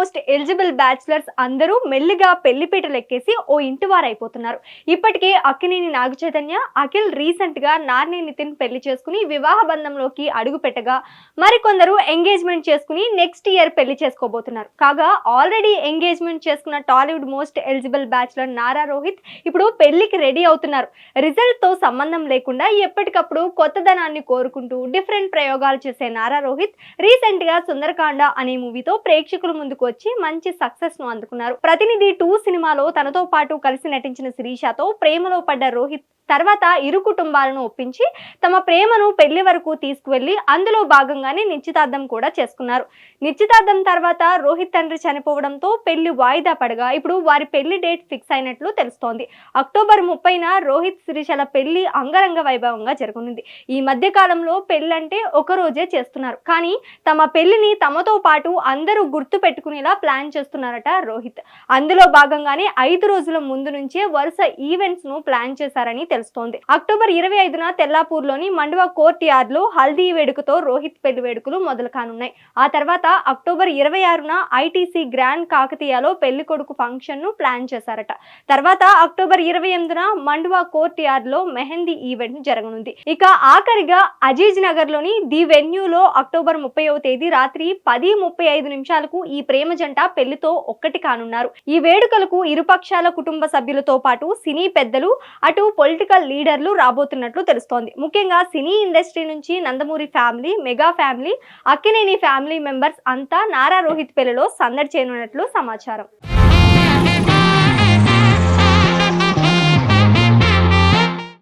Most eligible bachelors అందరూ మెల్లిగా పెళ్ళిపీటలు ఎక్కేసి ఓ ఇంటి వారైపోతున్నారు ఇప్పటికే అక్కినేని నాగ చైతన్య అఖిల్ రీసెంట్గా నార్ని నితిన్ పెళ్ళి చేసుకుని వివాహ బంధంలోకి అడుగు పెట్టగా మరికొందరు ఎంగేజ్మెంట్ చేసుకుని నెక్స్ట్ ఇయర్ పెళ్ళి చేసుకోబోతున్నారు. కాగా ఆల్రెడీ ఎంగేజ్మెంట్ చేసుకున్న Tollywood most eligible bachelor Nara Rohit ఇప్పుడు పెళ్ళికి రెడీ అవుతున్నారు. రిజల్ట్తో సంబంధం లేకుండా ఎప్పటికప్పుడు కొత్తదనాన్ని కోరుకుంటూ డిఫరెంట్ ప్రయోగాలు చేసే నారా రోహిత్ రీసెంట్గా సుందరకాండ అనే మూవీతో ప్రేక్షకుల ముందుకు వచ్చి మంచి సక్సెస్ను అందుకున్నారు. ప్రతినిధి టూ సినిమాలో తనతో పాటు కలిసి నటించిన శిరీషతో ప్రేమలో పడ్డ రోహిత్ తర్వాత ఇరు కుటుంబాలను ఒప్పించి తమ ప్రేమను పెళ్ళి వరకు తీసుకువెళ్ళి అందులో భాగంగానే నిశ్చితార్థం కూడా చేసుకున్నారు. నిశ్చితార్థం తర్వాత రోహిత్ తండ్రి చనిపోవడంతో పెళ్ళి వాయిదా పడగా ఇప్పుడు వారి పెళ్ళి డేట్ ఫిక్స్ అయినట్లు తెలుస్తోంది. అక్టోబర్ ముప్పైన రోహిత్ శిరీషల పెళ్ళి అంగరంగ వైభవంగా జరగనుంది. ఈ మధ్య కాలంలో పెళ్ళంటే ఒక రోజే చేస్తున్నారు. కానీ తమ పెళ్ళిని తమతో పాటు అందరూ గుర్తు పెట్టుకునేలా ప్లాన్ చేస్తున్నారట రోహిత్. అందులో భాగంగానే ఐదు రోజుల ముందు నుంచే వరుస ఈవెంట్స్ను ప్లాన్ చేశారని తెలుస్తోంది. అక్టోబర్ ఇరవై ఐదున తెల్లాపూర్లోని మండువా కోర్ట్ యార్డ్లో హల్దీ వేడుకతో రోహిత్ పెళ్ళి వేడుకలు మొదలు కానున్నాయి ఆ తర్వాత అక్టోబర్ ఇరవై ఆరున ఐటీసీ గ్రాండ్ కాకతీయలో పెళ్ళి కొడుకు ఫంక్షన్ను ప్లాన్ చేశారట. తర్వాత అక్టోబర్ ఇరవై ఎనిమిదిన మండవా కోర్ట్ యార్డ్లో మెహందీ ఈవెంట్ జరగనుంది. ఇక ఆఖరిగా అజీజ్ నగర్లోని ది వెన్యూలో అక్టోబర్ ముప్పైవ తేదీ రాత్రి పది ముప్పై ఐదు నిమిషాలకు ఈ ప్రేమ జంట పెళ్ళితో ఒక్కటి కానున్నారు. ఈ వేడుకలకు ఇరుపక్షాల కుటుంబ సభ్యులతో పాటు సినీ పెద్దలు అటు పొలిటికల్ లీడర్లు రాబోతున్నట్లు తెలుస్తోంది. ముఖ్యంగా సినీ ఇండస్ట్రీ నుంచి Nandamuri family mega family Akkineni family members అంతా నారా రోహిత్ పెళ్ళిలో సందడి చేయనున్నట్లు సమాచారం.